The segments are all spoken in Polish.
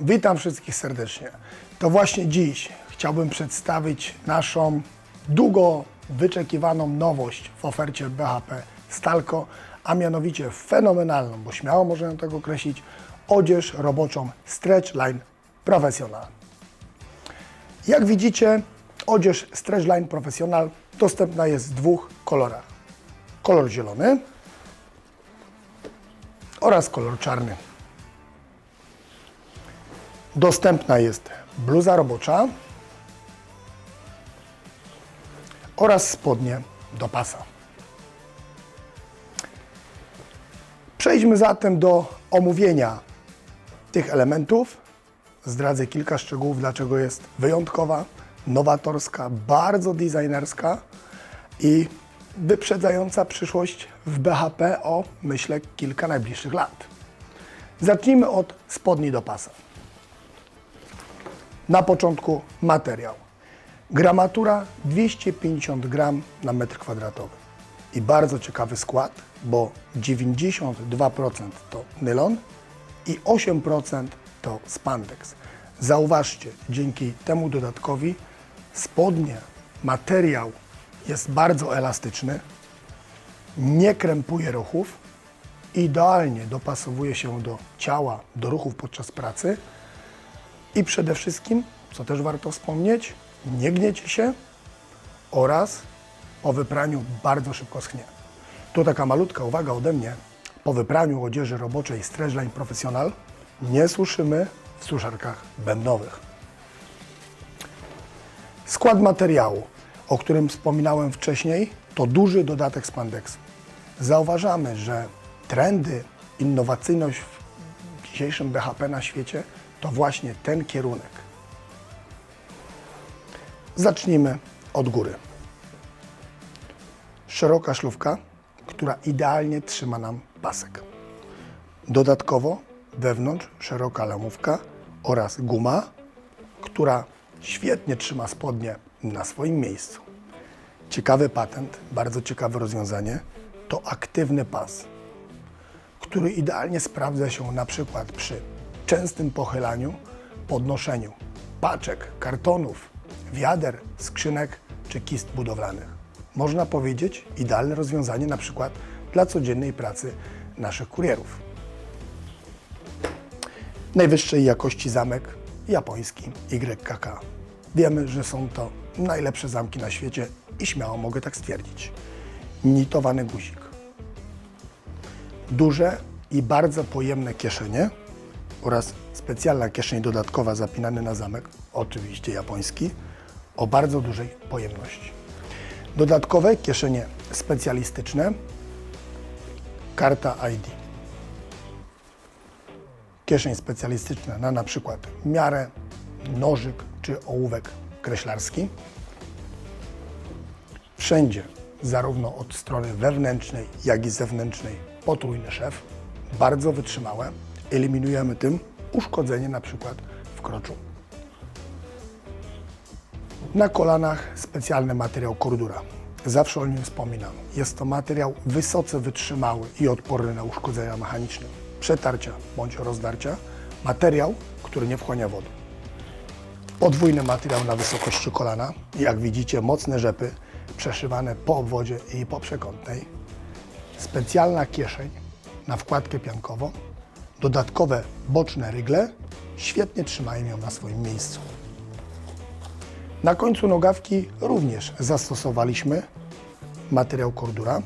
Witam wszystkich serdecznie. To właśnie dziś chciałbym przedstawić naszą długo wyczekiwaną nowość w ofercie BHP Stalco, a mianowicie fenomenalną, bo śmiało ją tak określić, odzież roboczą Stretch Line Professional. Jak widzicie, odzież Stretchline Professional dostępna jest w dwóch kolorach. Kolor zielony oraz kolor czarny. Dostępna jest bluza robocza oraz spodnie do pasa. Przejdźmy zatem do omówienia tych elementów. Zdradzę kilka szczegółów, dlaczego jest wyjątkowa, nowatorska, bardzo designerska i wyprzedzająca przyszłość w BHP o, myślę, kilka najbliższych lat. Zacznijmy od spodni do pasa. Na początku materiał. Gramatura 250 gram na metr kwadratowy. I bardzo ciekawy skład, bo 92% to nylon i 8% to spandex. Zauważcie, dzięki temu dodatkowi spodnie, materiał jest bardzo elastyczny, nie krępuje ruchów, idealnie dopasowuje się do ciała, do ruchów podczas pracy i przede wszystkim, co też warto wspomnieć, nie gniecie się oraz po wypraniu bardzo szybko schnie. Tu taka malutka uwaga ode mnie. Po wypraniu odzieży roboczej Stretchline Professional nie suszymy w suszarkach bębnowych. Skład materiału, o którym wspominałem wcześniej, to duży dodatek spandexu. Zauważamy, że trendy, innowacyjność w dzisiejszym BHP na świecie to właśnie ten kierunek. Zacznijmy od góry. Szeroka szlówka, która idealnie trzyma nam pasek. Dodatkowo wewnątrz szeroka lamówka oraz guma, która świetnie trzyma spodnie na swoim miejscu. Ciekawy patent, bardzo ciekawe rozwiązanie to aktywny pas, który idealnie sprawdza się na przykład przy częstym pochylaniu, podnoszeniu paczek, kartonów, wiader, skrzynek czy kist budowlanych. Można powiedzieć idealne rozwiązanie na przykład dla codziennej pracy naszych kurierów. Najwyższej jakości zamek japoński YKK. Wiemy, że są to najlepsze zamki na świecie i śmiało mogę tak stwierdzić. Nitowany guzik. Duże i bardzo pojemne kieszenie oraz specjalna kieszeń dodatkowa zapinany na zamek, oczywiście japoński, o bardzo dużej pojemności. Dodatkowe kieszenie specjalistyczne, karta ID. Kieszeń specjalistyczna na na przykład miarę, nożyk czy ołówek kreślarski. Wszędzie, zarówno od strony wewnętrznej, jak i zewnętrznej, potrójny szef, bardzo wytrzymałe. Eliminujemy tym uszkodzenie na przykład w kroczu. Na kolanach specjalny materiał kordura. Zawsze o nim wspominam. Jest to materiał wysoce wytrzymały i odporny na uszkodzenia mechaniczne, przetarcia bądź rozdarcia. Materiał, który nie wchłania wody. Podwójny materiał na wysokości kolana. Jak widzicie, mocne rzepy przeszywane po obwodzie i po przekątnej. Specjalna kieszeń na wkładkę piankową. Dodatkowe boczne rygle świetnie trzymają ją na swoim miejscu. Na końcu nogawki również zastosowaliśmy materiał kordura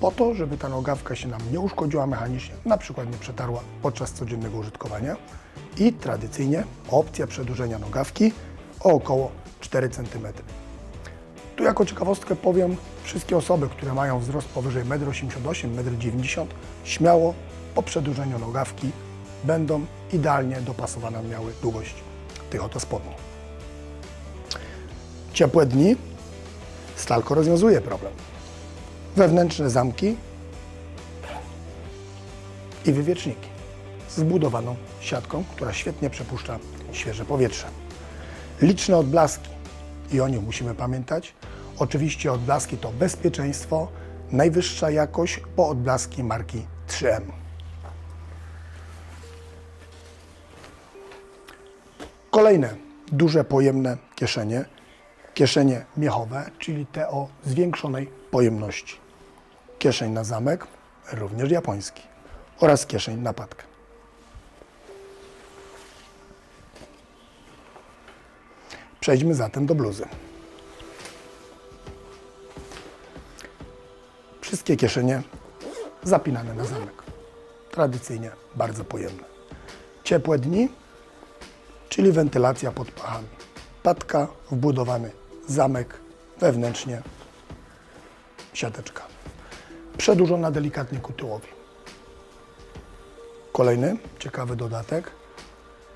po to, żeby ta nogawka się nam nie uszkodziła mechanicznie, na przykład nie przetarła podczas codziennego użytkowania i tradycyjnie opcja przedłużenia nogawki o około 4 cm. Tu jako ciekawostkę powiem, wszystkie osoby, które mają wzrost powyżej 1,88 m, 1,90 m, śmiało po przedłużeniu nogawki będą idealnie dopasowane miały długość tych oto spodni. Ciepłe dni Stalko rozwiązuje problem. Wewnętrzne zamki i wywieczniki z wbudowaną siatką, która świetnie przepuszcza świeże powietrze. Liczne odblaski i o nich musimy pamiętać. Oczywiście odblaski to bezpieczeństwo, najwyższa jakość po odblaski marki 3M. Kolejne duże pojemne kieszenie, kieszenie miechowe, czyli te o zwiększonej pojemności. Kieszeń na zamek, również japoński, oraz kieszeń na patkę. Przejdźmy zatem do bluzy. Wszystkie kieszenie zapinane na zamek. Tradycyjnie bardzo pojemne. Ciepłe dni, czyli wentylacja pod pachami. Patka, wbudowany zamek, wewnętrznie siateczka. Przedłużona delikatnie ku tyłowi. Kolejny ciekawy dodatek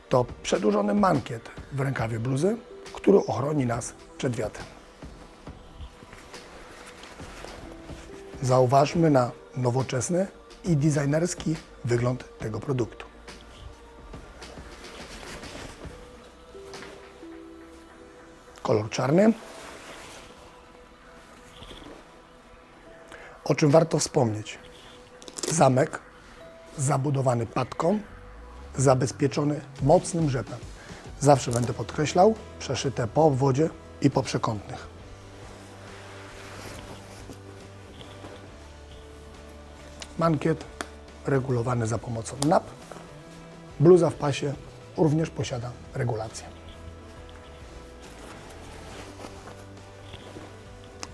to przedłużony mankiet w rękawie bluzy, który ochroni nas przed wiatrem. Zauważmy na nowoczesny i designerski wygląd tego produktu. Kolor czarny. O czym warto wspomnieć? Zamek zabudowany patką, zabezpieczony mocnym rzepem. Zawsze będę podkreślał, przeszyte po obwodzie i po przekątnych. Mankiet regulowany za pomocą NAP. Bluza w pasie również posiada regulację.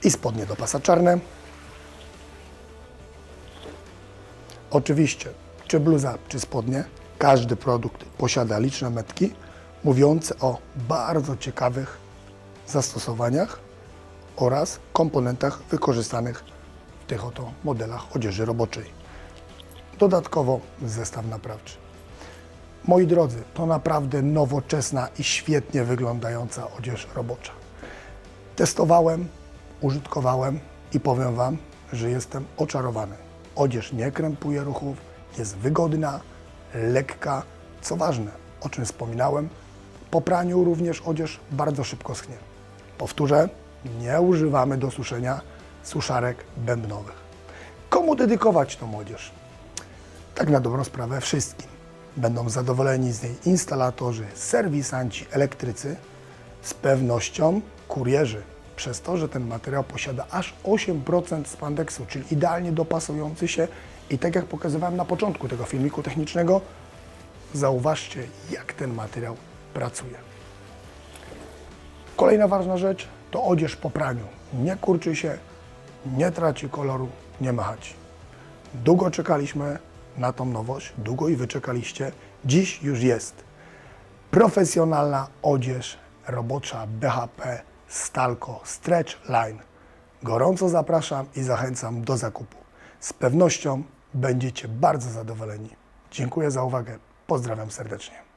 I spodnie do pasa czarne. Oczywiście, czy bluza, czy spodnie, każdy produkt posiada liczne metki mówiące o bardzo ciekawych zastosowaniach oraz komponentach wykorzystanych w tych oto modelach odzieży roboczej. Dodatkowo zestaw naprawczy. Moi drodzy, to naprawdę nowoczesna i świetnie wyglądająca odzież robocza. Testowałem, użytkowałem i powiem Wam, że jestem oczarowany. Odzież nie krępuje ruchów, jest wygodna, lekka. Co ważne, o czym wspominałem, po praniu również odzież bardzo szybko schnie. Powtórzę, nie używamy do suszenia suszarek bębnowych. Komu dedykować tą odzież? Tak na dobrą sprawę wszystkim. Będą zadowoleni z niej instalatorzy, serwisanci, elektrycy, z pewnością kurierzy. Przez to, że ten materiał posiada aż 8% spandeksu, czyli idealnie dopasujący się i tak jak pokazywałem na początku tego filmiku technicznego, zauważcie jak ten materiał pracuje. Kolejna ważna rzecz to odzież po praniu. Nie kurczy się, nie traci koloru, nie ma chaci. Długo czekaliśmy na tą nowość, długo i wyczekaliście. Dziś już jest. Profesjonalna odzież robocza BHP Stalco Stretch Line. Gorąco zapraszam i zachęcam do zakupu. Z pewnością będziecie bardzo zadowoleni. Dziękuję za uwagę. Pozdrawiam serdecznie.